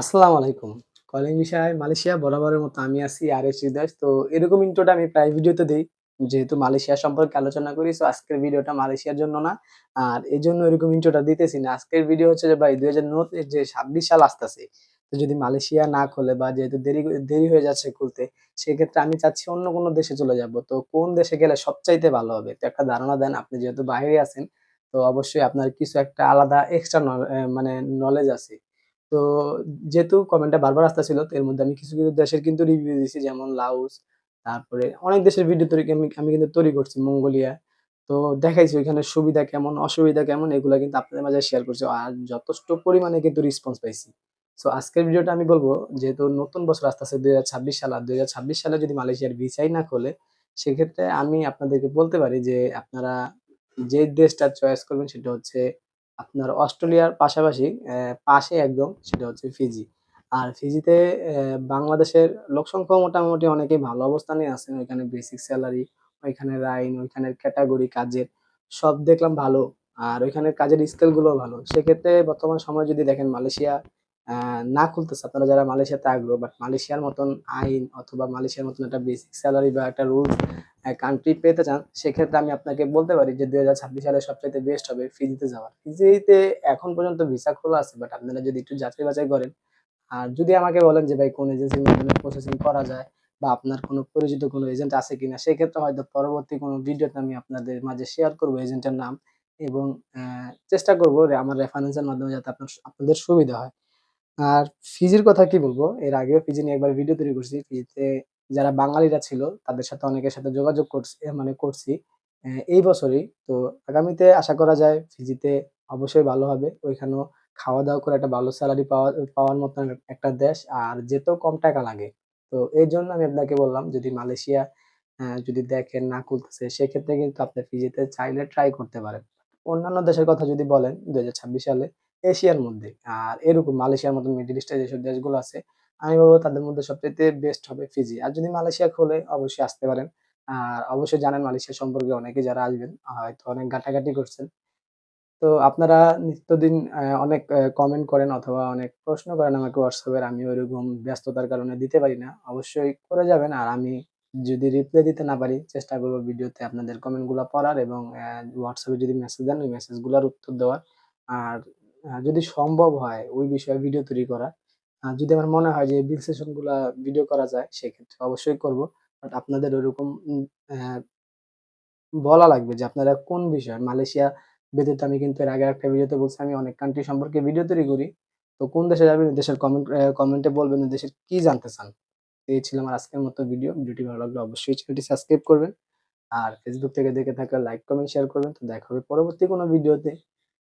আসসালামু আলাইকুম। কলিং বিষয় মালয়েশিয়া বরাবরের মতো আমি আছি আরএস হৃদয়। তো এরকম ইন্ট্রোটা আমি প্রায় ভিডিওতে দিই যেহেতু মালয়েশিয়া সম্পর্কে আলোচনা করি সো আজকের ভিডিওটা মালয়েশিয়ার জন্য না। আর এই জন্য এরকম ইন্ট্রোটা দিতেছি না। আজকের ভিডিও হচ্ছে যে ভাই ২০০০ ন যে ২৬ সাল আসতেছে। তো যদি মালয়েশিয়া না খোলে বা যেহেতু দেরি দেরি হয়ে যাচ্ছে খুলতে, সেক্ষেত্রে আমি চাচ্ছি অন্য কোনো দেশে চলে যাব। তো কোন দেশে গেলে সবচাইতে ভালো হবে? তো একটা ধারণা দেন। আপনি যেহেতু বাইরে আছেন, তো অবশ্যই আপনার কিছু একটা আলাদা এক্সট্রা মানে নলেজ আছে। তো যেহেতু কমেন্টটা বারবার আসতেছিল তো এর মধ্যে আমি কিছু, কিছু দেশের কিন্তু রিভিউ দিয়েছি যেমন লাউস তারপরে অনেক দেশের ভিডিও তৈরি আমি আমি কিন্তু তৈরি করছি মঙ্গোলিয়া। তো দেখাইছি ওইখানে সুবিধা কেমন, অসুবিধা কেমন এগুলা কিন্তু আপনাদের মাঝে শেয়ার করছি। আর যথেষ্ট পরিমাণে কিন্তু রেসপন্স পাইছি। সো আজকের ভিডিওটা আমি বলব যেহেতু নতুন বছর আস্তে আসতেছে ২০২৬ সাল আর ২০২৬ সালে যদি মালয়েশিয়ার ভিসাই না খোলে, সেক্ষেত্রে আমি আপনাদেরকে বলতে পারি যে আপনারা যে দেশটা চয়েস করবেন সেটা হচ্ছে আপনার অস্ট্রেলিয়ার পাশাপাশি পাশে একদম সেটা হচ্ছে ফিজি। আর ফিজিতে বাংলাদেশের লোকসংখ্যাও মোটামুটি অনেকেই ভালো অবস্থানে আছেন। ওইখানে বেসিক স্যালারি ওইখানে রাইন, ওইখানের ক্যাটাগরি কাজের সব দেখলাম ভালো। আর ওইখানের কাজের স্কেল গুলোও ভালো। সেক্ষেত্রে বর্তমান সময় যদি দেখেন মালয়েশিয়া না খুলতেছে আপনারা যারা মালয়েশিয়াতে আগ্রহ বাট মালয়েশিয়ার মতন আইন অথবা মালয়েশিয়ার মতন একটা বেসিক স্যালারি বা একটা রুলস কান্ট্রি পেতে চান, সেক্ষেত্রে আমি আপনাকে বলতে পারি যে ২০২৬ সালে সবচাইতে বেস্ট হবে ফিজিতে যাওয়া। ফিজিতে এখন পর্যন্ত ভিসা খোলা আছে বাট আপনারা যদি একটু যাচাই বাছাই করেন, আর যদি আমাকে বলেন যে ভাই কোন এজেন্সির মাধ্যমে প্রসেসিং করা যায় বা আপনার কোনো পরিচিত কোনো এজেন্ট আছে কিনা, সেক্ষেত্রে হয়তো পরবর্তী কোনো ভিডিওতে আমি আপনাদের মাঝে শেয়ার করব এজেন্টের নাম এবং চেষ্টা করব আমার রেফারেন্সের মাধ্যমে যাতে আপনার আপনাদের সুবিধা হয়। আর ফিজির কথা কি বলব? এর আগেও ফিজি নিয়ে একবার ভিডিও তৈরি করছি। ফিজিতে যারা বাঙালিরা ছিল, তাদের সাথে অনেকের সাথে যোগাযোগ করছি মানে করছি এই বছরই। তো আগামীতে আশা করা যায় ফিজিতে অবশ্যই ভালো হবে। ওইখানেও খাওয়া-দাওয়া করে একটা ভালো স্যালারি পাওয়া, পাওয়ার মতন একটা দেশ, আর যেতেও কম টাকা লাগে। তো এই জন্য আমি আপনাকে বললাম, যদি মালয়েশিয়া যদি দেখেন না খুলতেছে, সেক্ষেত্রে কিন্তু আপনি ফিজিতে চাইলে ট্রাই করতে পারেন। অন্যান্য দেশের কথা যদি বলেন ২০২৬ সালে এশিয়ার মধ্যে আর এরকম মালয়েশিয়ার মতন মিডল ইস্টের যেসব দেশগুলো আছে, আমি বলব তাদের মধ্যে সবচাইতে বেস্ট হবে ফিজি। আর যদি মালয়েশিয়া খোলে অবশ্যই আসতে পারেন। আর অবশ্যই জানেন মালয়েশিয়া সম্পর্কে অনেকে যারা আসবেন হয়তো অনেক ঘাটাঘাটি করছেন। তো আপনারা নিত্যদিন অনেক কমেন্ট করেন অথবা অনেক প্রশ্ন করেন আমাকে এর আমি ওইরকম ব্যস্ততার কারণে দিতে পারি না। অবশ্যই করে যাবেন আর আমি যদি রিপ্লাই দিতে না পারি চেষ্টা করব ভিডিওতে আপনাদের কমেন্টগুলো পড়ার এবং হোয়াটসঅ্যাপে যদি মেসেজ দেন ওই মেসেজগুলোর উত্তর দেওয়ার। আর যদি সম্ভব হয় ওই বিষয়ে ভিডিও তৈরি করা। যদি আমার মনে হয় যে বিল সেশনগুলা ভিডিও করা যায় সেক্ষেত্রে অবশ্যই করব। বাট আপনাদের ওরকম বলা লাগবে যে আপনারা কোন বিষয় মালয়েশিয়া ব্যতীত আমি কিন্তু এর আগে একটা ভিডিওতে বলছি আমি অনেক কান্ট্রি সম্পর্কে ভিডিও তৈরি করি। তো কোন দেশে যাবেন দেশের কমেন্ট কমেন্টে বলবেন দেশের কি জানতে চান। এই ছিল আমার আজকের মতো ভিডিও। ভিডিওটি ভালো লাগলে অবশ্যই চ্যানেলটি সাবস্ক্রাইব করবেন। আর ফেসবুক থেকে দেখে থাকলে লাইক, কমেন্ট, শেয়ার করবেন। তো দেখা হবে পরবর্তী কোনো ভিডিওতে।